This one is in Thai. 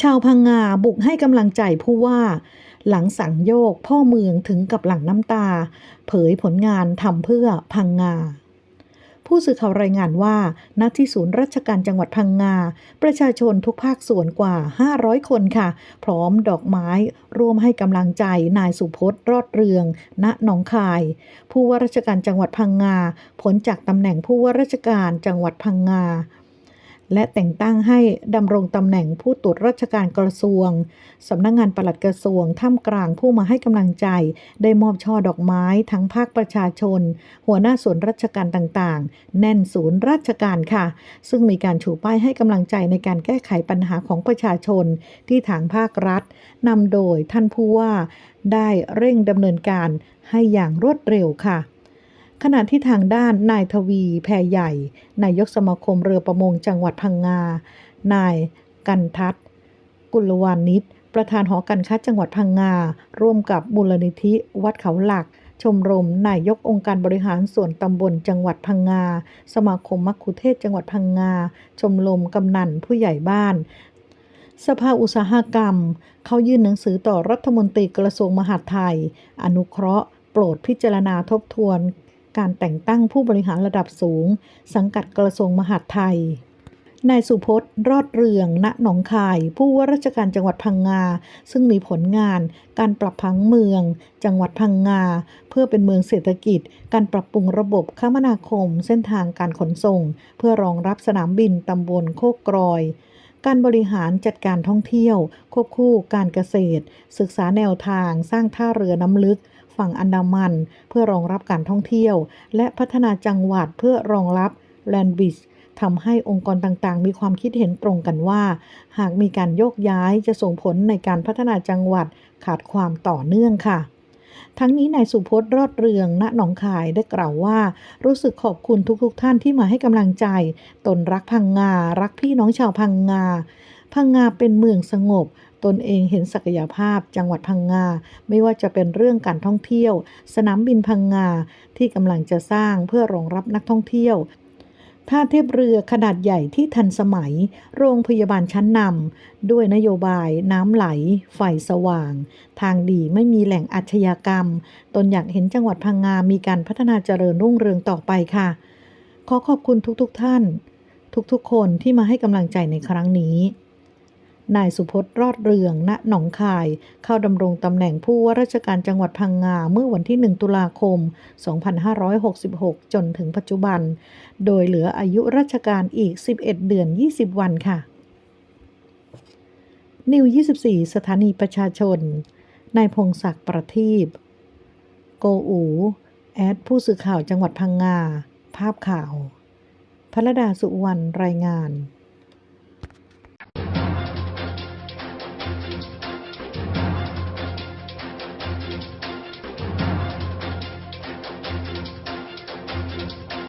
ชาวพังงาบุกให้กำลังใจผู้ว่า หลังสั่งโยกพ่อเมืองถึงกับหลั่งน้ำตา เผยผลงานทำเพื่อพังงาผู้สื่อข่าวรายงานว่า ณ ที่ศูนย์ราชการจังหวัดพังงา ประชาชนทุกภาคส่วนกว่า 500 คนค่ะ พร้อมดอกไม้ร่วมให้กำลังใจนายสุพจน์รอดเรือง ณ หนองคาย ผู้ว่าราชการจังหวัดพังงาพ้นจากตำแหน่งผู้ว่าราชการจังหวัดพังงา และแต่งตั้งให้ดำรงตำแหน่งผู้ตรวจราชการกระทรวงสำนักงงานปลัดกระทรวงท่ามกลางผู้มาให้กำลังใจ ได้มอบช่อดอกไม้ทั้งภาคประชาชน หัวหน้าส่วนราชการต่างๆ แน่นศูนย์ราชการค่ะ ซึ่งมีการชูป้ายให้กำลังใจในการแก้ไขปัญหาของประชาชน ที่ทางภาครัฐนำโดยท่านผู้ว่าได้เร่งดำเนินการให้อย่างรวดเร็วค่ะ ขณะที่ทางด้านนายทวี แพรใหญ่ นายกสมาคมเรือประมงจังหวัดพังงา นายกันทัศน์กุลวานิชประธานหอการค้าจังหวัดพังงา ร่วมกับมูลนิธิวัดเขาหลัก ชมรม นายกองค์การบริหารส่วนตำบลจังหวัดพังงา สมาคมมัคคุเทศจังหวัดพังงา ชมรมกำนันผู้ใหญ่บ้าน สภาอุตสาหกรรม เขายื่นหนังสือต่อรัฐมนตรีกระทรวงมหาดไทย อนุเคราะห์โปรดพิจารณาทบทวน การแต่งตั้งผู้บริหารระดับสูง สังกัดกระทรวงมหาดไทยนายสุพจน์รอดเรือง ณ หนองคาย ผู้ว่าราชการจังหวัดพังงา ซึ่งมีผลงาน การปรับผังเมือง จังหวัดพังงา เพื่อเป็นเมืองเศรษฐกิจ การปรับปรุงระบบคมนาคม เส้นทางการขนส่ง เพื่อรองรับสนามบินตำบลโคกกรอย การบริหารจัดการท่องเที่ยว ควบคู่การเกษตร ศึกษาแนวทางสร้างท่าเรือน้ำลึก ฝั่งอันดามัน เพื่อรองรับการท่องเที่ยว และพัฒนาจังหวัดเพื่อรองรับแลนด์บิชทำให้องค์กรต่างๆ มีความคิดเห็นตรงกันว่า หากมีการโยกย้ายจะส่งผลในการพัฒนาจังหวัดขาดความต่อเนื่องค่ะทั้งนี้นายสุพจน์รอดเรือง ณ หนองคายได้กล่าวว่า รู้สึกขอบคุณทุกๆทท่านที่มาให้กำลังใจ ตนรักพังงา รักพี่น้องชาวพังงา พังงาเป็นเมืองสงบ ตนเองเห็นศักยภาพจังหวัดพังงา ไม่ว่าจะเป็นเรื่องการท่องเที่ยว สนามบินพังงาที่กำลังจะสร้างเพื่อรองรับนักท่องเที่ยวท่าเทียบเรือขนาดใหญ่ที่ทันสมัย โรงพยาบาลชั้นนำด้วยนโยบายน้ำไหล ไฟสว่าง ทางดีไม่มีแหล่งอาชญากรรม ตนอยากเห็นจังหวัดพังงามีการพัฒนาเจริญรุ่งเรืองต่อไปค่ะ ขอขอบคุณทุกๆทท่าน ทุกๆคนที่มาให้กำลังใจในครั้งนี้ นายสุพจน์รอดเรือง ณ หนองคาย เข้าดำรงตำแหน่งผู้ว่าราชการจังหวัดพังงา เมื่อวันที่ 1 ตุลาคม 2566 จนถึงปัจจุบัน โดยเหลืออายุราชการอีก 11 เดือน 20 วันค่ะ นิว 24 สถานีประชาชน นายพงศักดิ์ประทีป โกอู แอดผู้สื่อข่าวจังหวัดพังงา ภาพข่าวพระดาสุวรรณรายงาน